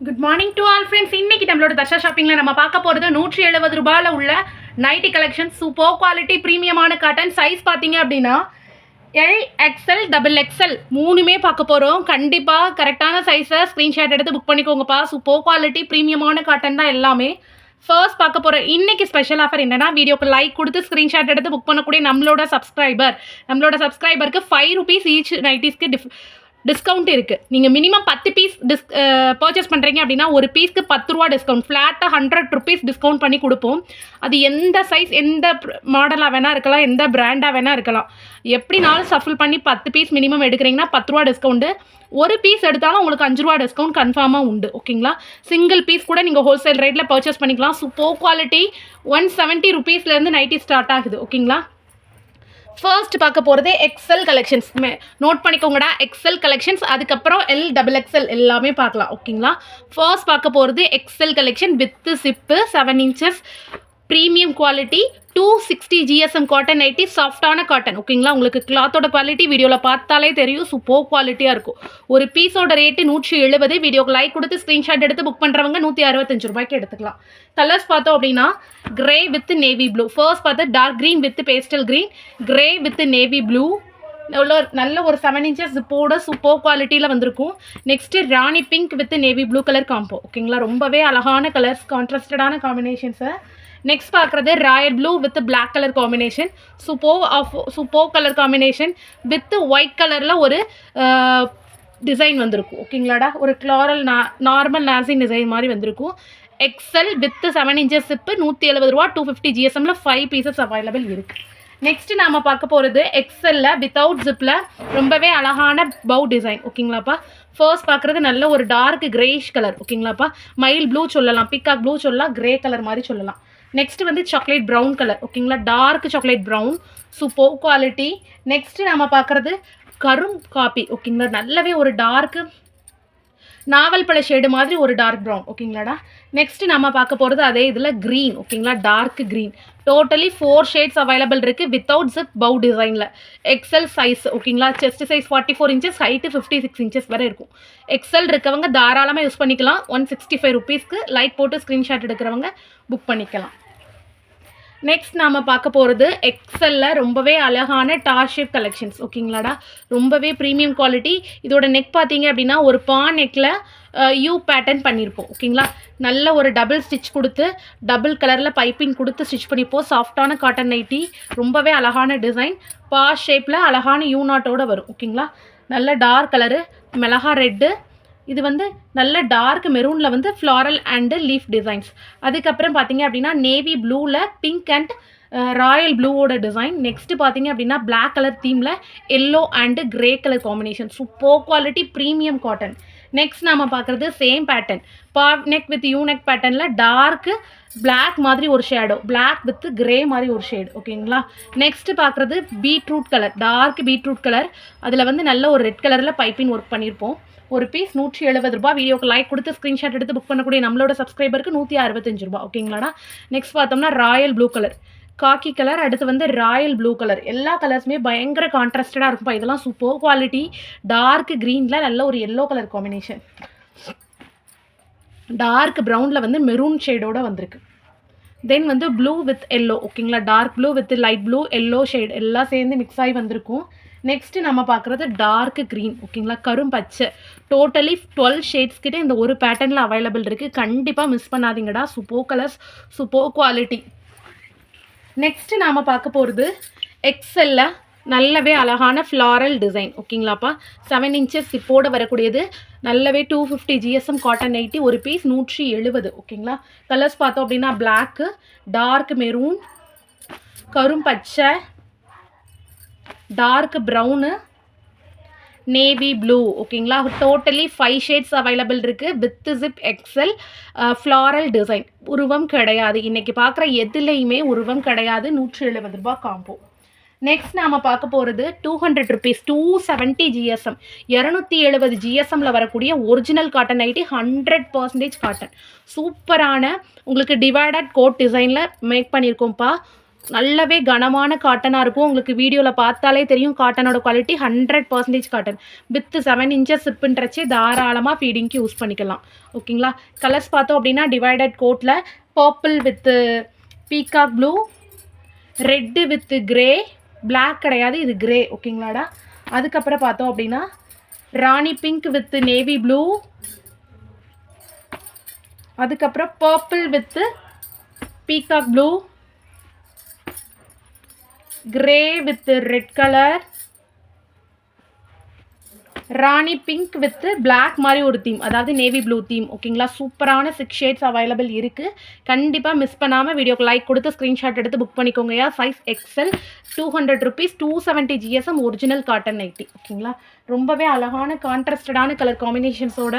Good morning to all friends இன்னைக்கு நம்மளோட தர்ஷா ஷாப்பிங்கில் நம்ம பார்க்க போகிறது நூற்றி எழுபது ரூபாயில் உள்ள நைட்டி கலெக்ஷன் சூப்பர் குவாலிட்டி ப்ரீமியமான காட்டன் சைஸ் பார்த்தீங்க அப்படின்னா எல் எக்ஸ்எல் டபுள் எக்ஸ்எல் மூணுமே பார்க்க போகிறோம் கண்டிப்பாக கரெக்டான சைஸை ஸ்க்ரீன்ஷாட் எடுத்து புக் பண்ணிக்கோங்கப்பா. சூப்பர் குவாலிட்டி ப்ரீமியமான காட்டன் தான் எல்லாமே. ஃபர்ஸ்ட் பார்க்க போகிற இன்னைக்கு ஸ்பெஷல் ஆஃபர் என்னன்னா வீடியோக்கு லைக் கொடுத்து ஸ்க்ரீன்ஷாட் எடுத்து புக் பண்ணக்கூடிய நம்மளோட சப்ஸ்கிரைபர் நம்மளோட சப்ஸ்கிரைபருக்கு ஃபைவ் ருபீஸ் ஈச் நைட்டிஸ்க்கு டிஃப் டிஸ்கவுண்ட் இருக்குது நீங்கள் மினிமம் பத்து பீஸ் டிஸ் பர்ச்சேஸ் பண்ணுறீங்க அப்படின்னா ஒரு பீஸ்க்கு பத்து ரூபா டிஸ்கவுண்ட் ஃப்ளாட்டாக ஹண்ட்ரட் ருபீஸ் டிஸ்கவுண்ட் பண்ணி கொடுப்போம். அது எந்த சைஸ் எந்த மாடலாக வேணால் இருக்கலாம் எந்த பிராண்டாக வேணால் இருக்கலாம். எப்படினாலும் சஃபில் பண்ணி பத்து பீஸ் மினிமம் எடுக்கிறீங்கன்னா பத்து ரூபா டிஸ்கவுண்ட்டு ஒரு பீஸ் எடுத்தாலும் உங்களுக்கு அஞ்சு ரூபா டிஸ்கவுண்ட் கன்ஃபார்மாக உண்டு ஓகேங்களா சிங்கிள் பீஸ் கூட நீங்கள் ஹோல்சேல் ரேட்டில் பர்ச்சேஸ் பண்ணிக்கலாம். சூப்பர் குவாலிட்டி ஒன் செவன்ட்டி ருபீஸ்லேருந்து நைட்டி ஸ்டார்ட் ஆகுது ஓகேங்களா ஃபர்ஸ்ட் பார்க்க போகிறது எக்ஸல் கலெக்ஷன்ஸ் நோட் பண்ணிக்கோங்கடா. எக்ஸல் கலெக்ஷன்ஸ் அதுக்கப்புறம் எல் டபுள் எக்ஸல் எல்லாமே பார்க்கலாம் ஓகேங்களா? ஃபர்ஸ்ட் பார்க்க போகிறது XL collection with zip seven inches premium quality two sixty GSM cotton nighty சாஃப்டான காட்டன் ஓகேங்களா உங்களுக்கு கிளாத்தோட குவாலிட்டி வீடியோவில் பார்த்தாலே தெரியும். சூப்பர் குவாலிட்டியாக இருக்கும். ஒரு பீஸோட ரேட்டு நூற்றி எழுபது. வீடியோக்கு லைக் கொடுத்து ஸ்க்ரீன்ஷாட் எடுத்து புக் பண்ணுறவங்க நூற்றி அறுபத்தஞ்சு ரூபாய்க்கு எடுத்துக்கலாம். கலர்ஸ் பார்த்தோம் அப்படின்னா grey with navy blue first பார்த்து dark green with pastel green grey with navy blue உள்ள நல்ல ஒரு செவன் இன்ச்சஸ் ஜிப்போட சூப்பர் குவாலிட்டியில் வந்திருக்கும். Next rani pink with navy blue colour combo ஓகேங்களா ரொம்பவே அழகான கலர்ஸ் கான்ட்ராஸ்டடான காம்பினேஷன்ஸை நெக்ஸ்ட் பார்க்குறது royal blue with black colour combination சூப்போ ஆஃப் சூப்போ கலர் காம்பினேஷன் வித் ஒயிட் கலரில் ஒரு uh, டிசைன் வந்திருக்கும். ஓகேங்களாடா ஒரு க்ளாரல் நா நார்மல் நாசிங் டிசைன் மாதிரி வந்திருக்கும். XL with seven inches zip நூற்றி எழுபது ரூபா டூ ஃபிஃப்டி ஜிஎஸ்எம்மில் ஃபைவ் பீசஸ் அவைலபிள் இருக்குது நெக்ஸ்ட் நாம பார்க்க போகிறது எக்ஸலில் வித்தவுட் ஜிப்பில் ரொம்பவே அழகான பவு டிசைன் ஓகேங்களாப்பா ஃபர்ஸ்ட் பார்க்குறது நல்ல ஒரு டார்க் கிரேஷ் கலர் ஓகேங்களாப்பா மயில் ப்ளூ சொல்லலாம். பிக்காக் ப்ளூ சொல்லலாம். கிரே கலர் மாதிரி சொல்லலாம். நெக்ஸ்ட் வந்து சாக்லேட் ப்ரௌன் கலர் ஓகேங்களா dark chocolate brown super quality next நம்ம பார்க்குறது கரும் காப்பி ஓகேங்களா நல்லாவே ஒரு டார்க்கு நாவல் பழ ஷேடு மாதிரி ஒரு டார்க் ப்ரௌன் ஓகேங்களாடா நெக்ஸ்ட்டு நம்ம பார்க்க போகிறது அதே இதில் க்ரீன் ஓகேங்களா dark green totally four shades available இருக்குது வித்தவுட் ஜிப் பவு டிசைனில் எக்ஸல் சைஸ் ஓகேங்களா chest size forty four inches height fifty six inches வரை இருக்கும். எக்ஸல் இருக்கவங்க தாராளமாக யூஸ் பண்ணிக்கலாம். ஒன் சிக்ஸ்டி ஃபைவ் ருபீஸ்க்கு லைக் போட்டு ஸ்க்ரீன்ஷாட் எடுக்கிறவங்க புக் பண்ணிக்கலாம். நெக்ஸ்ட் நாம் பார்க்க போகிறது எக்ஸலில் ரொம்பவே அழகான டார் ஷேப் கலெக்ஷன்ஸ். ஓகேங்களாடா? ரொம்பவே ப்ரீமியம் குவாலிட்டி இதோட நெக் பார்த்தீங்க அப்படின்னா ஒரு பா நெக்கில் யூ பேட்டர்ன் பண்ணியிருப்போம் ஓகேங்களா? நல்ல ஒரு டபுள் ஸ்டிச் கொடுத்து டபுள் கலரில் பைப்பிங் கொடுத்து ஸ்டிச் பண்ணிப்போம். சாஃப்டான காட்டன் நைட்டி ரொம்பவே அழகான டிசைன் பா ஷேப்பில் அழகான யூ நாட்டோட வரும். ஓகேங்களா? நல்ல டார்க் கலரு மிளகா ரெட்டு இது வந்து நல்ல டார்க் மெரூனில் வந்து ஃப்ளாரல் அண்டு லீஃப் டிசைன்ஸ் அதுக்கப்புறம் பார்த்தீங்க அப்படின்னா நேவி ப்ளூவில் பிங்க் அண்ட் ராயல் ப்ளூவோட டிசைன் நெக்ஸ்ட்டு பார்த்தீங்க அப்படின்னா black colour தீமில் yellow and grey colour combination super quality premium cotton next நாம பார்க்குறது சேம் பேட்டர்ன் பா நெக் வித் யூ நெக் பேட்டர்னில் டார்க்கு பிளாக் மாதிரி ஒரு ஷேடோ பிளாக் வித் கிரே மாதிரி ஒரு ஷேடு ஓகேங்களா நெக்ஸ்ட் பார்க்குறது beetroot colour dark beetroot colour அதில் வந்து நல்ல ஒரு ரெட் கலரில் பைப்பிங் ஒர்க் பண்ணியிருப்போம் ஒரு பீஸ் நூற்றி எழுபது ரூபாய் வீடியோக்கு லைக் கொடுத்து ஸ்க்ரீன்ஷாட் எடுத்து புக் பண்ணக்கூடிய நம்மளோட சப்ஸ்கிரைபருக்கு நூற்றி அறுபத்தஞ்சு ரூபா ஓகேங்களாடா நெக்ஸ்ட் பார்த்தோம்னா royal blue colour khaki colour அடுத்து வந்து ராயல் ப்ளூ கலர் எல்லா கலர்ஸுமே பயங்கர கான்ட்ராஸ்டடாக இருக்கும்ப்பா இதெல்லாம் சூப்பர் குவாலிட்டி டார்க் க்ரீனில் நல்ல ஒரு எல்லோ கலர் காம்பினேஷன் டார்க் ப்ரௌனில் வந்து மெரூன் ஷேடோட வந்திருக்கு. தென் வந்து ப்ளூ வித் எல்லோ ஓகேங்களா dark blue with light blue yellow shade எல்லாம் சேர்ந்து மிக்ஸ் ஆகி வந்திருக்கும். நெக்ஸ்ட்டு நம்ம பார்க்குறது டார்க் க்ரீன் ஓகேங்களா கரும் பச்சை. டோட்டலி டுவெல் ஷேட்ஸ் கிட்டே இந்த ஒரு பேட்டர்னில் அவைலபிள் இருக்குது கண்டிப்பாக miss பண்ணாதீங்கடா. Super colours super quality next நாம பார்க்க போகிறது எக்ஸல்ல நல்லவே அழகான ஃப்ளாரல் டிசைன் ஓகேங்களாப்பா செவன் இன்ச்சஸ் இப்போட வரக்கூடியது. நல்லவே two fifty GSM cotton nighty ஒரு பீஸ் நூற்றி எழுபது ஓகேங்களா கலர்ஸ் பார்த்தோம் அப்படின்னா பிளாக்கு டார்க் மெரூன் கரும் பச்சை டார்க் ப்ரௌனு நேவி ப்ளூ ஓகேங்களா டோட்டலி ஃபைவ் ஷேட்ஸ் அவைலபிள் இருக்குது with zip XL floral design உருவம் கிடையாது. இன்றைக்கி பார்க்குற எதுலேயுமே உருவம் கிடையாது. நூற்றி எழுபது ரூபாய் காம்போ நெக்ஸ்ட் நாம் பார்க்க போகிறது two hundred rupees two seventy GSM இரநூத்தி எழுபது ஜிஎஸ்எம்மில் வரக்கூடிய original cotton nighty hundred percentage cotton சூப்பரான உங்களுக்கு டிவைடட் கோட் டிசைனில் மேக் பண்ணியிருக்கோம்ப்பா. நல்லாவே கனமான காட்டனாக இருக்கும். உங்களுக்கு வீடியோவில் பார்த்தாலே தெரியும் காட்டனோட quality hundred percentage cotton with seven inches சிப்புன்றச்சு தாராளமாக ஃபீடிங்க்கு யூஸ் பண்ணிக்கலாம். ஓகேங்களா கலர்ஸ் பார்த்தோம் அப்படின்னா டிவைடட் கோட்டில் purple with peacock blue red with grey black கிடையாது இது கிரே ஓகேங்களாடா அதுக்கப்புறம் பார்த்தோம் அப்படின்னா rani pink with navy blue அதுக்கப்புறம் purple with peacock blue grey with red colour rani pink with black மாதிரி ஒரு தீம் அதாவது நேவி ப்ளூ தீம் ஓகேங்களா சூப்பரான சிக்ஸ் ஷேட்ஸ் அவைலபிள் இருக்குது கண்டிப்பாக மிஸ் பண்ணாமல் வீடியோக்கு லைக் கொடுத்து ஸ்க்ரீன்ஷாட் எடுத்து book பண்ணிக்கோங்கயா size XL two hundred rupees two seventy GSM original cotton nighty ஓகேங்களா ரொம்பவே அழகான கான்ட்ராஸ்டடான கலர் காம்பினேஷன்ஸோட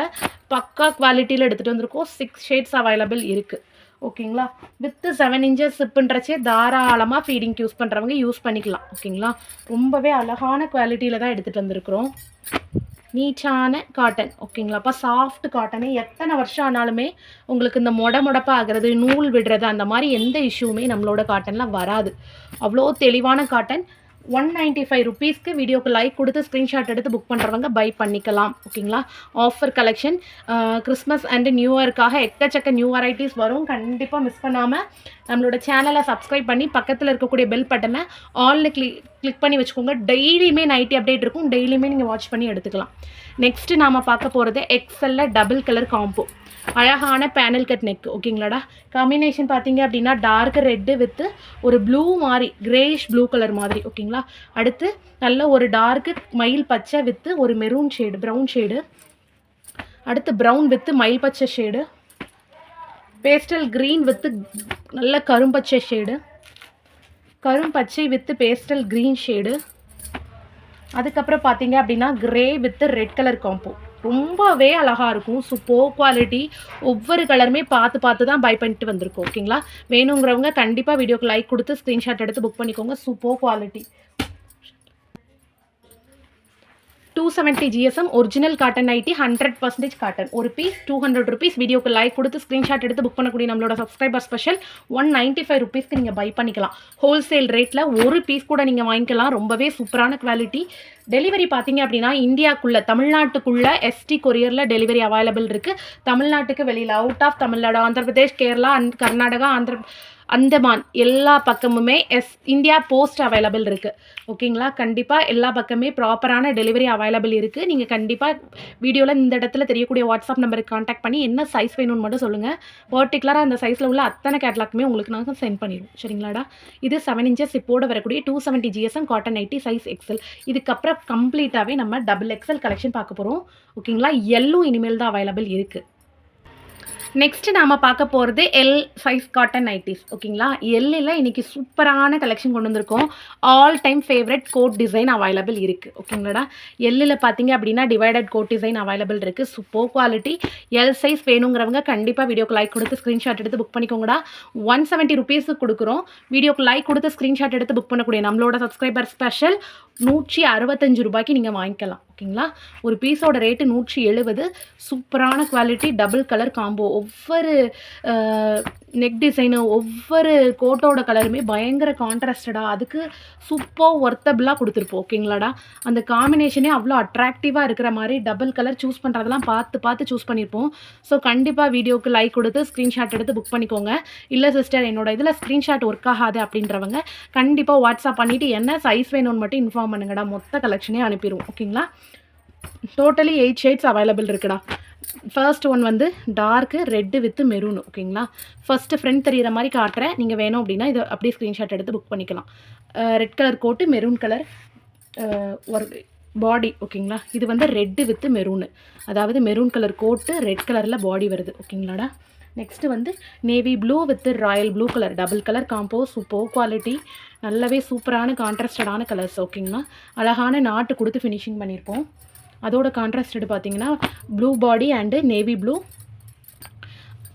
பக்கா குவாலிட்டியில் எடுத்துகிட்டு வந்திருக்கோம். சிக்ஸ் ஷேட்ஸ் அவைலபிள் இருக்குது ஓகேங்களா? வித்து செவன் இன்ச்சஸ் சிப்புன்றச்சே தாராளமாக ஃபீடிங்க்கு யூஸ் பண்ணுறவங்க யூஸ் பண்ணிக்கலாம். ஓகேங்களா? ரொம்பவே அழகான குவாலிட்டியில் தான் எடுத்துகிட்டு வந்திருக்கிறோம். நீட்டான காட்டன் ஓகேங்களாப்பா சாஃப்ட் காட்டனே எத்தனை வருஷம் ஆனாலுமே உங்களுக்கு இந்த மொட மொடப்பா ஆகிறது நூல் விடுறது அந்த மாதிரி எந்த இஷ்யூமே நம்மளோட காட்டனில் வராது. அவ்வளோ தெளிவான காட்டன் ஒன் நைன்ட்டி ஃபைவ் ருபீஸ்க்கு வீடியோக்கு லைக் கொடுத்து ஸ்க்ரீன்ஷாட் எடுத்து புக் பண்ணுறவங்க பை பண்ணிக்கலாம். ஓகேங்களா offer collection Christmas and new இயர்க்காக எக்கச்சக்க நியூ வெரைட்டிஸ் வரும். கண்டிப்பாக மிஸ் பண்ணாமல் நம்மளோட சேனலை சப்ஸ்கிரைப் பண்ணி பக்கத்தில் இருக்கக்கூடிய பெல் பட்டனை ஆலில் கிளிக் கிளிக் பண்ணி வச்சுக்கோங்க. டெய்லியுமே நைட்டி அப்டேட் இருக்கும். டெய்லியுமே நீங்கள் வாட்ச் பண்ணி எடுத்துக்கலாம். நெக்ஸ்ட்டு நாம் பார்க்க போகிறது எக்ஸலில் டபுள் கலர் காம்போ அழகான பேனல் கட் நெக் ஓகேங்களாடா காம்பினேஷன் பார்த்தீங்க அப்படின்னா டார்க் ரெட்டு வித்து ஒரு ப்ளூ மாதிரி கிரேஷ் ப்ளூ கலர் மாதிரி ஓகேங்களா அடுத்து நல்ல ஒரு டார்க்கு மயில் பச்சை வித்து ஒரு மெரூன் ஷேடு ப்ரௌன் ஷேடு அடுத்து ப்ரௌன் வித்து மயில் பச்சை ஷேடு பேஸ்டல் க்ரீன் வித்து நல்ல கரும்பச்சை ஷேடு கரும்பச்சை வித்து பேஸ்டல் க்ரீன் ஷேடு அதுக்கப்புறம் பார்த்தீங்க அப்படின்னா grey with red colour combo ரொம்பவே அழகாக இருக்கும். சூப்பர் குவாலிட்டி ஒவ்வொரு கலருமே பார்த்து பார்த்து தான் பை பண்ணிட்டு வந்திருக்கோம் ஓகேங்களா வேணுங்கிறவங்க கண்டிப்பாக வீடியோக்கு லைக் கொடுத்து ஸ்க்ரீன்ஷாட் எடுத்து புக் பண்ணிக்கோங்க. Super quality two seventy GSM original cotton nightie hundred percentage cotton ஒரு பீஸ் டூ ஹண்ட்ரட் ருபீஸ் வீடியோக்கு லைக் கொடுத்து ஸ்க்ரீன்ஷாட் எடுத்து புக் பண்ணக்கூடிய நம்மளோட subscriber special one ninety five ருபீஸ்க்கு நீங்கள் பை பண்ணிக்கலாம் ஹோல்சேல் ரேட்டில் ஒரு பீஸ் கூட நீங்கள் வாங்கிக்கலாம். ரொம்பவே சூப்பரான குவாலிட்டி டெலிவரி பார்த்தீங்க அப்படின்னா இந்தியாக்குள்ளே தமிழ்நாட்டுக்குள்ளே எஸ்டி கொரியரில் டெலிவரி அவைலபிள் இருக்குது தமிழ்நாட்டுக்கு வெளியில் out of Tamil Nadu Andhra Pradesh Kerala and Karnataka Andhra Andaman எல்லா பக்கமுமே எஸ் இந்தியா போஸ்ட் அவைலபிள் இருக்குது ஓகேங்களா? கண்டிப்பாக எல்லா பக்கமே ப்ராப்பரான டெலிவரி அவைலபிள் இருக்குது நீங்கள் கண்டிப்பாக வீடியோவில் இந்த இடத்துல தெரியக்கூடிய வாட்ஸ்அப் நம்பருக்கு காண்டாக்ட் பண்ணி என்ன சைஸ் வேணும்னு மட்டும் சொல்லுங்கள் பர்டிகுலராக அந்த சைஸில் உள்ள அத்தனை கேட்லாக்குமே உங்களுக்கு நாங்கள் சென்ட் பண்ணிடுவோம். சரிங்களாடா? இது செவன் இன்ச்சஸ் இப்போட வரக்கூடிய two seventy GSM cotton nightie size XL இதுக்கப்புறம் கம்ப்ளீட்டாகவே நம்ம டபுள் எக்ஸல் கலெக்ஷன் பார்க்க போகிறோம் ஓகேங்களா? எல்லும் இனிமேல் தான் அவைலபிள் இருக்குது நெக்ஸ்ட் நாம பார்க்க போகிறது எல் சைஸ் காட்டன் நைட்டிஸ் ஓகேங்களா எல்லில் இன்னைக்கு சூப்பரான கலெக்ஷன் கொண்டு வந்திருக்கோம். All time favourite coat design available இருக்குது ஓகேங்களாடா எல்லில் பார்த்தீங்க அப்படின்னா டிவைடட் கோட் டிசைன் அவைலபிள் இருக்குது சூப்பர் குவாலிட்டி எல் சைஸ் வேணுங்கிறவங்க கண்டிப்பாக வீடியோக்கு லைக் கொடுத்து ஸ்க்ரீன்ஷாட் எடுத்து புக் பண்ணிக்கோங்கடா. ஒன் செவன்ட்டி ருபீஸுக்கு கொடுக்குறோம். வீடியோக்கு லைக் கொடுத்து ஸ்க்ரீன்ஷாட் எடுத்து புக் பண்ணக்கூடிய நம்மளோட சப்ஸ்கிரைபர் ஸ்பெஷல் நூற்றி அறுபத்தஞ்சு ரூபாய்க்கு நீங்கள் வாங்கிக்கலாம். ஓகேங்களா? ஒரு பீஸோட ரேட்டு நூற்றி எழுபது சூப்பரான குவாலிட்டி டபுள் கலர் காம்போ ஒவ்வொரு நெக் டிசைனு ஒவ்வொரு கோட்டோட கலருமே பயங்கர கான்ட்ராஸ்டடாக அதுக்கு சூப்பர் ஒர்த்தபிளாக கொடுத்துருப்போம். ஓகேங்களாடா? அந்த காம்பினேஷனே அவ்வளோ அட்ராக்டிவாக இருக்கிற மாதிரி டபுள் கலர் சூஸ் பண்ணுறதெல்லாம் பார்த்து பார்த்து சூஸ் பண்ணியிருப்போம் ஸோ கண்டிப்பாக வீடியோக்கு லைக் கொடுத்து ஸ்க்ரீன்ஷாட் எடுத்து புக் பண்ணிக்கோங்க. இல்லை சிஸ்டர் என்னோட இதில் ஸ்க்ரீன்ஷாட் ஒர்க் ஆகாது அப்படின்றவங்க கண்டிப்பாக வாட்ஸ்அப் பண்ணிவிட்டு என்ன சைஸ் வேணும்னு மட்டும் இன்ஃபார்ம் பண்ணுங்கடா. மொத்த கலெக்ஷனே அனுப்பிடுவோம். ஓகேங்களா? டோட்டலி எயிட் ஷேட்ஸ் அவைலபிள் இருக்குடா. ஃபர்ஸ்ட் ஒன் வந்து டார்க்கு ரெட்டு வித் மெரூன் ஓகேங்களா? ஃபஸ்ட்டு ஃப்ரண்ட் தெரியிற மாதிரி காட்டுறேன். நீங்கள் வேணும் அப்படின்னா இதை அப்படியே ஸ்க்ரீன்ஷாட் எடுத்து புக் பண்ணிக்கலாம். Red colour coat maroon colour ஒரு பாடி ஓகேங்களா? இது வந்து ரெட்டு வித் மெரூனு அதாவது மெரூன் கலர் கோட்டு ரெட் கலரில் பாடி வருது. ஓகேங்களாடா? நெக்ஸ்ட்டு வந்து navy blue with royal blue colour double colour combo super quality நல்லாவே சூப்பரான கான்ட்ராஸ்டடான கலர்ஸ் ஓகேங்களா? அழகான நாட்டு கொடுத்து ஃபினிஷிங் பண்ணியிருப்போம். அதோட கான்ட்ராஸ்டட் பார்த்தீங்கன்னா blue body and navy blue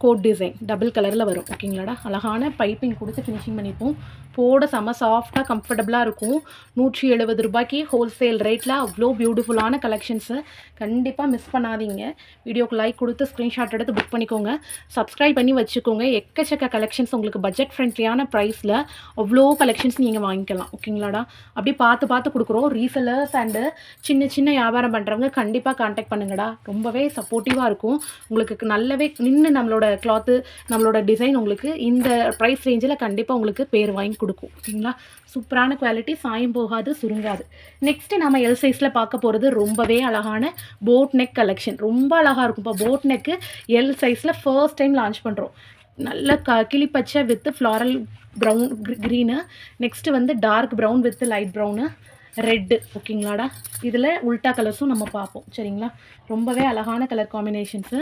coat design double கலரில் வரும். ஓகேங்களாடா? அழகான பைப்பிங் கொடுத்து ஃபினிஷிங் பண்ணியிருப்போம் போட செம்ம சாஃப்டாக கம்ஃபர்டபுளாக இருக்கும். நூற்றி எழுபது ரூபாய்க்கு ஹோல்சேல் ரேட்டில் அவ்வளோ பியூட்டிஃபுல்லான கலெக்ஷன்ஸு கண்டிப்பாக மிஸ் பண்ணாதீங்க. வீடியோக்கு லைக் கொடுத்து ஸ்க்ரீன்ஷாட் எடுத்து புக் பண்ணிக்கோங்க. சப்ஸ்கிரைப் பண்ணி வச்சுக்கோங்க. எக்கச்சக்க கலெக்ஷன்ஸ் உங்களுக்கு பட்ஜெட் ஃப்ரெண்ட்லியான ப்ரைஸில் அவ்வளோ கலெக்ஷன்ஸ் நீங்கள் வாங்கிக்கலாம். ஓகேங்களாடா? அப்படி பார்த்து பார்த்து கொடுக்குறோம். ரீசெல்லர்ஸ் அண்டு சின்ன சின்ன வியாபாரம் பண்ணுறவங்க கண்டிப்பாக கான்டாக்ட் பண்ணுங்கடா. ரொம்பவே சப்போர்ட்டிவாக இருக்கும். உங்களுக்கு நல்லாவே நின்று நம்மளோட கிளாத்து நம்மளோட டிசைன் உங்களுக்கு இந்த ப்ரைஸ் ரேஞ்சில் கண்டிப்பாக உங்களுக்கு பேர் வாங்கி கொடுக்கும். ஓகேங்களா சூப்பரான குவாலிட்டி சாயம் போகாது சுருங்காது. நெக்ஸ்ட்டு நம்ம எல் சைஸில் பார்க்க போகிறது ரொம்பவே அழகான போட் நெக் கலெக்ஷன் ரொம்ப அழகாக இருக்கும். இப்போ போட் நெக்கு எல் சைஸில் ஃபர்ஸ்ட் டைம் லான்ச் பண்ணுறோம் நல்ல க கிளிப்பச்சை with floral brown green next வந்து dark brown with light brown red ஓகேங்களாடா இதில் உல்டா கலர்ஸும் நம்ம பார்ப்போம். சரிங்களா? ரொம்பவே அழகான கலர் காம்பினேஷன்ஸு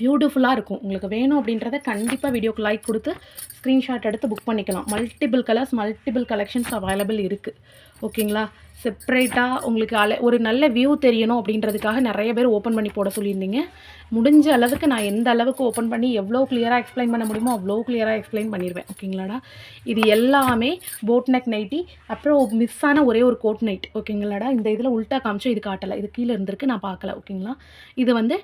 பியூட்டிஃபுல்லாக இருக்கும். உங்களுக்கு வேணும் அப்படின்றத கண்டிப்பாக வீடியோக்கு லைக் கொடுத்து ஸ்க்ரீன்ஷாட் எடுத்து புக் பண்ணிக்கலாம். Multiple colours multiple collections available இருக்குது ஓகேங்களா செப்ரேட்டாக உங்களுக்கு அல ஒரு நல்ல வியூ தெரியணும் அப்படின்றதுக்காக நிறைய பேர் ஓப்பன் பண்ணி போட சொல்லியிருந்தீங்க. முடிஞ்ச அளவுக்கு நான் எந்த அளவுக்கு ஓப்பன் பண்ணி எவ்வளோ கிளியராக எக்ஸ்பிளைன் பண்ண முடியுமோ அவ்வளோ கிளியராக எக்ஸ்பிளைன் பண்ணிடுவேன் ஓகேங்களாடா இது எல்லாமே போட் நெக் நைட்டி அப்புறம் மிஸ் ஆன ஒரே ஒரு கோட் நைட் ஓகேங்களாடா இந்த இதில் உல்ட்டா காமிச்சோம் இது காட்டலை. இது கீழே இருந்திருக்கு நான் பார்க்கல. ஓகேங்களா இது வந்து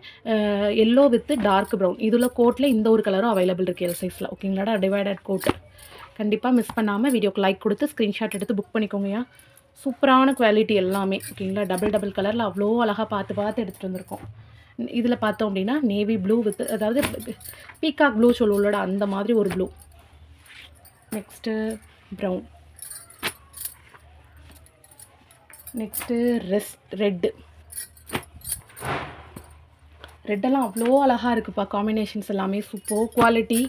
எல்லோ வித்து டார்க் ப்ரௌன் இதில் கோட்டில் இந்த ஒரு கலரும் அவைலபிள் இருக்குது எல் சைஸில் ஓகேங்களாடா டிவைடட் கோட் கண்டிப்பாக மிஸ் பண்ணாமல் வீடியோக்கு லைக் கொடுத்து ஸ்க்ரீன்ஷாட் எடுத்து புக் பண்ணிக்கோங்கயா சூப்பரான குவாலிட்டி எல்லாமே ஓகேங்களா? டபுள் டபுள் கலரில் அவ்வளோ அழகாக பார்த்து பார்த்து எடுத்துகிட்டு வந்திருக்கோம். இதில் பார்த்தோம் அப்படின்னா நேவி ப்ளூ வித் அதாவது பீகாக் ப்ளூ சொல்லுவோட அந்த மாதிரி ஒரு blue next brown next rest red ரெட்டெல்லாம் அவ்வளோ அழகாக இருக்குதுப்பா காம்பினேஷன்ஸ் எல்லாமே. சூப்பர் குவாலிட்டி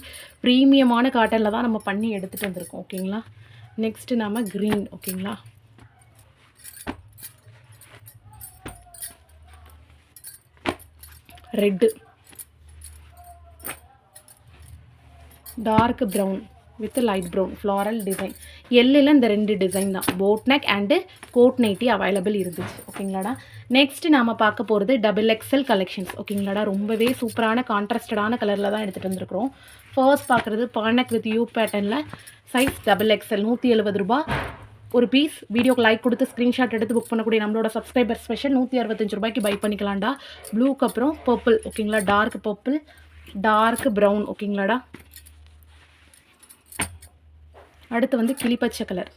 ப்ரீமியமான காட்டனில் தான் நம்ம பண்ணி எடுத்துகிட்டு வந்திருக்கோம் ஓகேங்களா? நெக்ஸ்ட்டு நம்ம க்ரீன் ஓகேங்களா? Red. Dark brown with light brown floral design எல்லில் இந்த ரெண்டு டிசைன் தான். Boat neck and coat nightie available இருந்துச்சு. ஓகேங்களாடா? நெக்ஸ்ட் நாம் பார்க்க போகிறது டபுள் எக்ஸல் கலெக்ஷன்ஸ் ஓகேங்களாடா? ரொம்பவே சூப்பரான கான்ட்ராஸ்டடான கலரில் தான் எடுத்துகிட்டு வந்திருக்கிறோம். ஃபர்ஸ்ட் பார்க்குறது பானக் வித் யூ பேட்டர்னில் சைஸ் டபுள் எக்ஸல் நூற்றி எழுபது ரூபா ஒரு பீஸ் வீடியோக்கு லைக் கொடுத்து ஸ்க்ரீன்ஷாட் எடுத்து புக் பண்ணக்கூடிய நம்மளோட சப்ஸ்கிரைபர் ஸ்பெஷல் நூற்றி அறுபத்தஞ்சு ரூபாய்க்கு பை பண்ணிக்கலாம்டா. ப்ளூக்கு அப்புறம் பர்பிள் ஓகேங்களா டார்க் பர்பிள் டார்க் ப்ரௌன் ஓகேங்களாடா அடுத்து வந்து கிளிப்பச்சை கலர்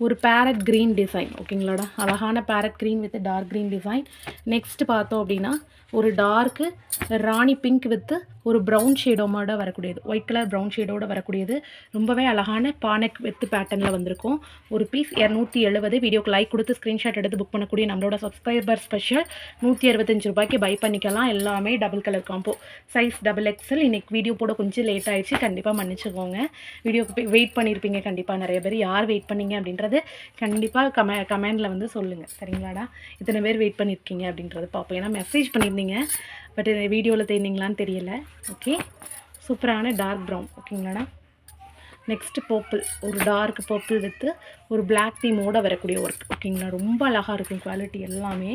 ஒரு பேரட் க்ரீன் டிசைன் ஓகேங்களாடா அழகான parrot green with dark green design next பார்த்தோம் அப்படின்னா ஒரு டார்க்கு ராணி பிங்க் வித்து ஒரு ப்ரௌன் ஷேடோமோட வரக்கூடியது. ஒயிட் கலர் ப்ரௌன் ஷேடோட வரக்கூடியது. ரொம்பவே அழகான பானக் வித்து பேட்டர்னில் வந்திருக்கும். ஒரு பீஸ் இரநூத்தி எழுபது. வீடியோக்கு லைக் கொடுத்து ஸ்க்ரீன்ஷாட் எடுத்து புக் பண்ணக்கூடிய நம்மளோட சப்ஸ்கிரைபர் ஸ்பெஷல் நூற்றி அறுபத்தஞ்சு ரூபாய்க்கு பை பண்ணிக்கலாம். எல்லாமே double colour combo size double XL இன்றைக்கி வீடியோ போட கொஞ்சம் லேட் ஆகிடுச்சு கண்டிப்பாக மன்னிச்சுக்கோங்க. வீடியோக்கு வெயிட் பண்ணியிருப்பீங்க கண்டிப்பாக நிறைய பேர் யார் வெயிட் பண்ணீங்க அப்படின்றது கண்டிப்பாக கமெ கமெண்டில் வந்து சொல்லுங்கள் சரிங்களாடா? இத்தனை பேர் வெயிட் பண்ணியிருக்கீங்க அப்படின்றது பார்ப்போம். ஏன்னா மெசேஜ் பண்ணி பண்ணியிருந்தீங்க பட் வீடியோவில் தெரிந்தீங்களான்னு தெரியல. ஓகே சூப்பரான டார்க் ப்ரௌன் ஓகேங்களாடா நெக்ஸ்ட்டு பர்பிள் ஒரு டார்க் பர்பிள் வித்து ஒரு பிளாக் தீமோட வரக்கூடிய ஒர்க் ஓகேங்களா ரொம்ப அழகாக இருக்கும் குவாலிட்டி எல்லாமே.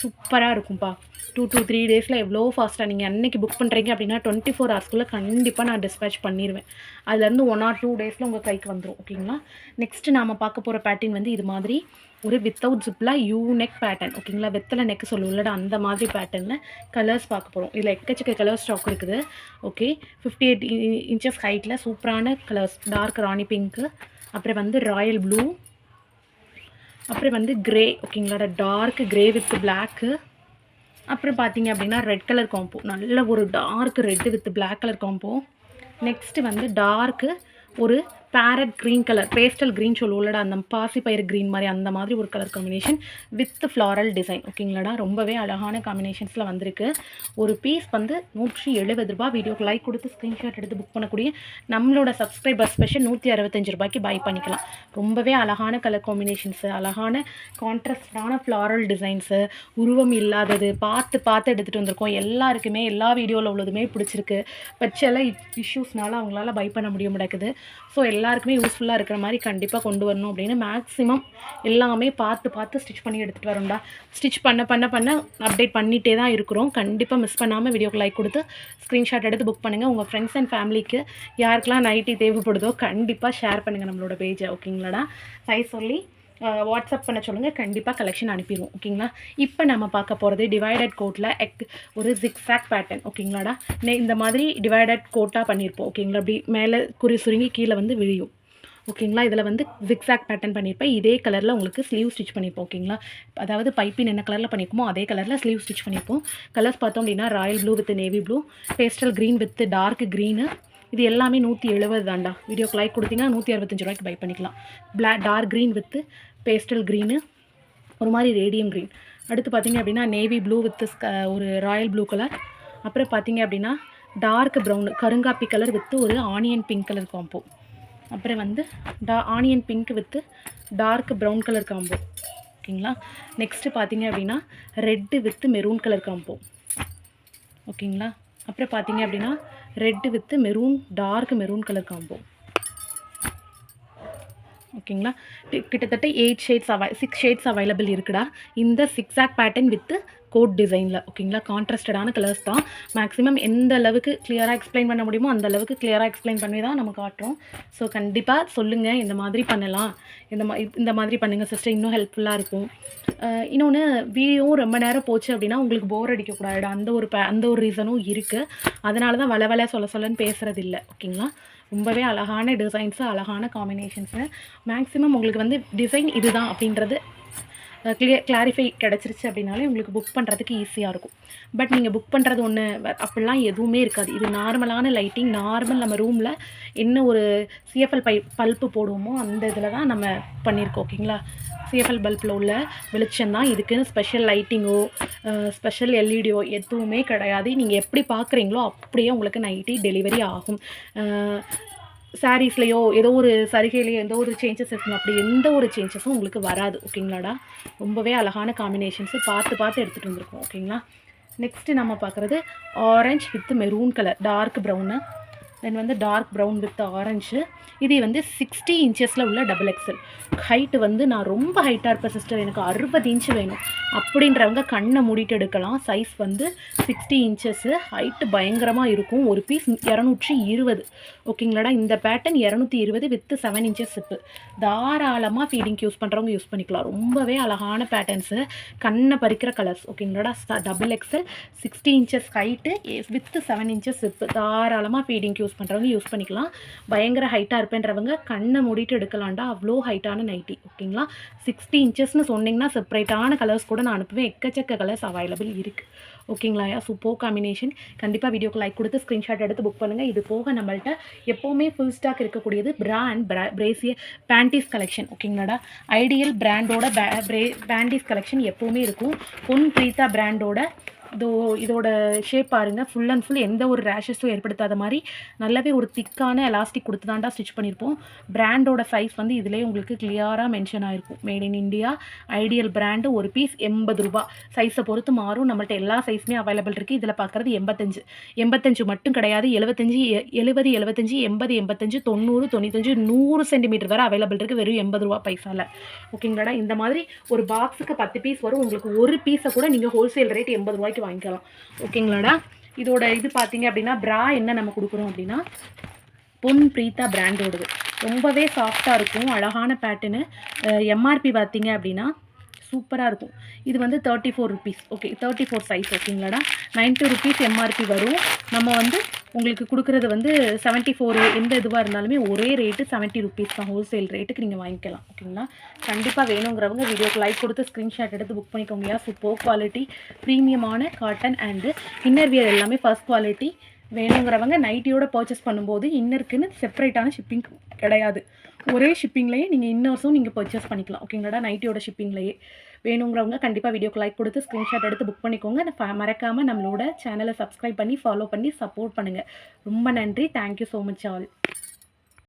சூப்பராக இருக்கும்ப்பா டூ டூ த்ரீ டேஸில் எவ்வளோ ஃபாஸ்ட்டாக நீங்கள் அன்றைக்கி புக் பண்ணுறீங்க அப்படின்னா டுவெண்ட்டி ஃபோர் ஹவர்ஸ்க்குள்ளே கண்டிப்பாக நான் டிஸ்பேச் பண்ணிடுவேன் அதுலேருந்து ஒன் ஆர் டூ டேஸில் உங்கள் கைக்கு வந்துடும் ஓகேங்களா நெக்ஸ்ட்டு நாம் பார்க்க போகிற பேட்டர்ன் வந்து இது மாதிரி. ஒரு வித்தவுட் ஜிப்பில் யூ நெக் பேட்டர்ன் ஓகேங்களா வெத்தலை நெக் சொல்லுவோம்லடா அந்த மாதிரி பேட்டர்னில் கலர்ஸ் பார்க்க போகிறோம் இதில் எக்கச்சக்க கலர் ஸ்டாக் இருக்குது. ஓகே ஃபிஃப்டி எயிட் இன்ச்சஸ் ஹைட்டில் சூப்பரான கலர்ஸ் டார்க் ராணி பிங்க்கு அப்புறம் வந்து ராயல் ப்ளூ அப்புறம் வந்து கிரே ஓகேங்களா டார்க் கிரே வித் பிளாக்கு அப்புறம் பார்த்தீங்க அப்படின்னா ரெட் கலர் காம்போ நல்ல ஒரு dark red with black colour combo next வந்து டார்க்கு ஒரு parrot green colour pastel green சொல்லுவோம்லடா அந்த பாசி பயிர் க்ரீன் மாதிரி அந்த மாதிரி ஒரு colour combination with floral design ஓகேங்களாடா ரொம்பவே அழகான காம்பினேஷன்ஸில் வந்திருக்கு. ஒரு பீஸ் வந்து நூற்றி எழுபது ரூபா வீடியோக்கு லைக் கொடுத்து ஸ்க்ரீன்ஷாட் எடுத்து புக் பண்ணக்கூடிய நம்மளோட சப்ஸ்கிரைபர் ஸ்பெஷல் நூற்றி அறுபத்தஞ்சு ரூபாய்க்கு பை பண்ணிக்கலாம். ரொம்பவே அழகான கலர் காம்பினேஷன்ஸு அழகான கான்ட்ராஸ்டான ஃப்ளாரல் டிசைன்ஸு உருவம் இல்லாதது பார்த்து பார்த்து எடுத்துகிட்டு வந்திருக்கோம். எல்லாருக்குமே எல்லா வீடியோவில் உள்ளதுமே பிடிச்சிருக்கு. பட் சில இஷ்யூஸ்னால அவங்களால பை பண்ண முடிய மாட்டேங்குது. ஸோ எல்லா எல்லாருக்குமே யூஸ்ஃபுல்லாக இருக்கிற மாதிரி கண்டிப்பாக கொண்டு வரணும் அப்படின்னு மேக்ஸிமம் எல்லாமே பார்த்து பார்த்து ஸ்டிச் பண்ணி எடுத்துகிட்டு வரோம்டா. ஸ்டிச் பண்ண பண்ண பண்ண அப்டேட் பண்ணிகிட்டே தான் இருக்கிறோம். கண்டிப்பாக மிஸ் பண்ணாமல் வீடியோக்கு லைக் கொடுத்து ஸ்க்ரீன்ஷாட் எடுத்து புக் பண்ணுங்கள் உங்கள் ஃப்ரெண்ட்ஸ் அண்ட் ஃபேமிலிக்கு யாருக்கெல்லாம் நைட்டி தேவைப்படுதோ கண்டிப்பாக ஷேர் பண்ணுங்கள் நம்மளோட பேஜை ஓகேங்களாடா சைஸ் சொல்லி வாட்ஸ்அப் பண்ண சொல்லுங்கள் கண்டிப்பாக கலெக்ஷன் அனுப்பிடுவோம். ஓகேங்களா? இப்போ நம்ம பார்க்க போகிறது டிவைடட் கோட்டில் எக் ஒரு ஜிக்ஸாக் பேட்டர்ன் ஓகேங்களாடா? நே இந்த மாதிரி டிவைடட் கோட்டாக பண்ணியிருப்போம் ஓகேங்களா? அப்படி மேலே குறி சுருங்கி கீழே வந்து விழியும். ஓகேங்களா? இதில் வந்து ஜிக்ஸாக் பேட்டர்ன் பண்ணியிருப்பேன் இதே கலரில் உங்களுக்கு ஸ்லீவ் ஸ்டிச் பண்ணியிருப்போம் ஓகேங்களா? அதாவது பைப்பின் என்ன கலரில் பண்ணியிருக்கோமோ அதே கலரில் ஸ்லீவ் ஸ்டிச் பண்ணியிருப்போம் கலர்ஸ் பார்த்தோம் அப்படின்னா royal blue with navy blue pastel green with dark green இது எல்லாமே நூற்றி எழுபது தான்டா. வீடியோக்கு லைக் கொடுத்தீங்கன்னா நூற்றி அறுபத்தஞ்சு ரூபாய்க்கு பை பண்ணிக்கலாம். Black dark green with pastel green ஒரு மாதிரி ரேடியம் க்ரீன். அடுத்து பார்த்தீங்க அப்படின்னா நேவி ப்ளூ வித் ஒரு ராயல் ப்ளூ கலர். அப்புறம் பார்த்தீங்க அப்படின்னா டார்க் ப்ரௌன் கருங்காப்பி கலர் வித்து ஒரு ஆனியன் பிங்க் கலர் காம்போ. அப்புறம் வந்து டா onion pink with dark brown colour combo. ஓகேங்களா? நெக்ஸ்ட்டு பார்த்தீங்க அப்படின்னா red with maroon colour combo. ஓகேங்களா? அப்புறம் பார்த்தீங்க அப்படின்னா red with maroon dark maroon colour combo. ஓகேங்களா? கிட்டத்தட்ட எயிட் ஷேட்ஸ் அவை சிக்ஸ் ஷேட்ஸ் அவைலபிள் இருக்குடா. இந்த சிக்ஸாக் பேட்டர்ன் வித் கோட் டிசைனில் ஓகேங்களா? கான்ட்ராஸ்டடான கலர்ஸ் தான். மேக்ஸிமம் எந்த அளவுக்கு கிளியராக எக்ஸ்பிளைன் பண்ண முடியுமோ அந்த அளவுக்கு கிளியராக எக்ஸ்பிளைன் பண்ணி தான் நம்ம காட்டுறோம். ஸோ கண்டிப்பாக சொல்லுங்கள் இந்த மாதிரி பண்ணலாம். இந்த மா இந்த மாதிரி பண்ணுங்கள் சிஸ்டர் இன்னும் ஹெல்ப்ஃபுல்லாக இருக்கும். இன்னொன்று வீடியோவும் ரொம்ப நேரம் போச்சு அப்படின்னா உங்களுக்கு போர் அடிக்கக்கூடாது அந்த ஒரு ப அந்த ஒரு ரீசனும் இருக்குது அதனால தான் வள வள சொல்ல சொல்லன்னு பேசுகிறது இல்லை ஓகேங்களா? ரொம்பவே அழகான டிசைன்ஸு அழகான காம்பினேஷன்ஸு மேக்ஸிமம் உங்களுக்கு வந்து டிசைன் இதுதான் அப்படின்றது கிளியர் கிளாரிஃபை கிடச்சிருச்சு அப்படின்னாலே உங்களுக்கு புக் பண்ணுறதுக்கு ஈஸியாக இருக்கும். பட் நீங்கள் புக் பண்ணுறது ஒன்று அப்படிலாம் எதுவுமே இருக்காது. இது நார்மலான லைட்டிங் நார்மல் நம்ம ரூமில் என்ன ஒரு சிஎஃப்எல் பை பல்ப்பு போடுவோமோ அந்த இதில் தான் நம்ம பண்ணியிருக்கோம் ஓகேங்களா சிஎஃப்எல் பல்பில் உள்ள வெளிச்சம் தான். இதுக்குன்னு ஸ்பெஷல் லைட்டிங்கோ ஸ்பெஷல் எல்இடியோ எதுவுமே கிடையாது. நீங்கள் எப்படி பார்க்குறீங்களோ அப்படியே உங்களுக்கு நைட்டி டெலிவரி ஆகும். சாரீஸ்லேயோ ஏதோ ஒரு சரிகையிலையோ எந்த ஒரு சேஞ்சஸ் இருக்கணும். அப்படி எந்த ஒரு சேஞ்சஸும் உங்களுக்கு வராது. ஓகேங்களாடா? ரொம்பவே அழகான காம்பினேஷன்ஸு பார்த்து பார்த்து எடுத்துகிட்டு வந்திருக்கோம். ஓகேங்களா? நெக்ஸ்ட்டு நம்ம பார்க்குறது orange with maroon colour dark brown then வந்து டார்க் ப்ரௌன் வித் ஆரஞ்சு இது வந்து சிக்ஸ்டி இன்ச்சஸில் உள்ள டபுள் எக்ஸல் ஹைட்டு வந்து நான் ரொம்ப ஹைட்டாக இருப்பேன் சிஸ்டர் எனக்கு அறுபது இன்ச்சு வேணும். அப்படின்றவங்க கண்ணை மூடிட்டு எடுக்கலாம். சைஸ் வந்து சிக்ஸ்டி இன்ச்சஸ்ஸு ஹைட்டு பயங்கரமாக இருக்கும். ஒரு பீஸ் இரநூற்றி இருபது. ஓகேங்களாடா இந்த பேட்டர்ன் இரநூத்தி இருபது வித் செவன் இன்ச்சஸ் சிப்பு தாராளமாக ஃபீடிங் யூஸ் பண்ணுறவங்க யூஸ் பண்ணிக்கலாம். ரொம்பவே அழகான பேட்டர்ன்ஸு கண்ணை பறிக்கிற colours ஓகேங்களாடா double XL sixty inches height with seven inches zip தாராளமாக ஃபீடிங் யூஸ் பண்ணுறவங்க யூஸ் பண்ணிக்கலாம். பயங்கர ஹைட்டாக இருப்பேன்றவங்க கண்ணை மூடிட்டு எடுக்கலாம்டா. அவ்வளோ ஹைட்டான நைட்டி ஓகேங்களா சிக்ஸ்டி இன்ச்சஸ்னு சொன்னிங்கன்னா செப்பரேட்டான கலர்ஸ் கூட நான் அனுப்புவேன். எக்கச்சக்க கலர்ஸ் அவைலபிள் இருக்குது ஓகேங்களா சூப்பர் காம்பினேஷன் கண்டிப்பாக வீடியோக்கு லைக் கொடுத்து ஸ்க்ரீன்ஷாட் எடுத்து புக் பண்ணுங்கள் இது போக நம்மள்ட்ட எப்போவுமே ஃபுல் ஸ்டாக் இருக்கக்கூடியது பிரா அண்ட் பிரா பிரேசிய பேண்டீஸ் கலெக்ஷன் ஓகேங்களாடா ஐடியல் பிராண்டோட பே பிரே பேண்டீஸ் கலெக்ஷன் எப்போவுமே இருக்கும். பொன் பிரீதா பிராண்டோட இதோ இதோட ஷேப் பாருங்கள் ஃபுல் அண்ட் ஃபுல் எந்த ஒரு ரேஷஸும் ஏற்படுத்தாத மாதிரி நல்லாவே ஒரு திக்கான எலாஸ்டிக் கொடுத்து தாண்டா ஸ்டிச் பண்ணியிருப்போம் பிராண்டோட சைஸ் வந்து இதிலே உங்களுக்கு கிளியராக மென்ஷன் ஆகிருக்கும் made in India ideal brand ஒரு பீஸ் எண்பது ரூபா. சைஸை பொறுத்து மாறும். நம்மள்ட்ட எல்லா சைஸுமே அவைலபிள் இருக்குது இதில் பார்க்குறது எண்பத்தஞ்சு. எண்பத்தஞ்சு மட்டும் கிடையாது. எழுபத்தஞ்சு எ- எழுபது எழுபத்தஞ்சு எண்பது எண்பத்தஞ்சு தொண்ணூறு தொண்ணூத்தஞ்சு நூறு சென்டிமீட்டர் வரை அவைலபிள் இருக்குது வெறும் எண்பது ரூபா பைசால. ஓகேங்களாடா இந்த மாதிரி ஒரு பாக்ஸுக்கு பத்து பீஸ் வரும். உங்களுக்கு ஒரு பீஸை கூட நீங்கள் ஹோல்சேல் ரேட் எண்பது ரூபாய்க்கு வாங்கிக்கலாம். ஓகேங்களாடா? இதோட இது பார்த்தீங்க அப்படின்னா ப்ரா என்ன நம்ம கொடுக்குறோம் அப்படின்னா பொன் பிரீத்தா பிராண்டோடது. ரொம்பவே சாஃப்டாக இருக்கும் அழகான பேட்டர்னு எம்ஆர்பி பார்த்தீங்க அப்படின்னா சூப்பராக இருக்கும். இது வந்து thirty four rupees okay thirty four size ஓகேங்களாடா ninety rupees MRP வரும். நம்ம வந்து உங்களுக்கு கொடுக்குறது வந்து செவன்ட்டி ஃபோர் எந்த இதுவாக இருந்தாலுமே ஒரே ரேட்டு செவன்ட்டி ருபீஸ் தான் ஹோல்சேல் ரேட்டுக்கு நீங்கள் வாங்கிக்கலாம் ஓகேங்களா கண்டிப்பாக வேணுங்கிறவங்க வீடியோக்கு லைக் கொடுத்து ஸ்க்ரீன்ஷாட் எடுத்து புக் பண்ணிக்கோங்க சூப்பர் குவாலிட்டி ப்ரீமியமான காட்டன் அண்டு இன்னர்வியர் எல்லாமே ஃபர்ஸ்ட் குவாலிட்டி வேணுங்கிறவங்க நைட்டியோட பர்ச்சேஸ் பண்ணும்போது இன்னருக்குன்னு செப்பரேட்டான ஷிப்பிங் கிடையாது. ஒரே ஷிப்பிங்லேயே நீங்கள் இன்னர்ஸும் நீங்கள் பர்ச்சேஸ் பண்ணிக்கலாம் ஓகேங்களாடா நைட்டியோட ஷிப்பிங்லேயே வேணுங்கிறவங்க கண்டிப்பாக வீடியோக்கு லைக் கொடுத்து ஸ்க்ரீன்ஷாட் எடுத்து புக் பண்ணிக்கோங்க. மறக்காமல் நம்மளோட சேனலை சப்ஸ்கிரைப் பண்ணி ஃபாலோ பண்ணி சப்போர்ட் பண்ணுங்கள் ரொம்ப நன்றி. Thank you so much all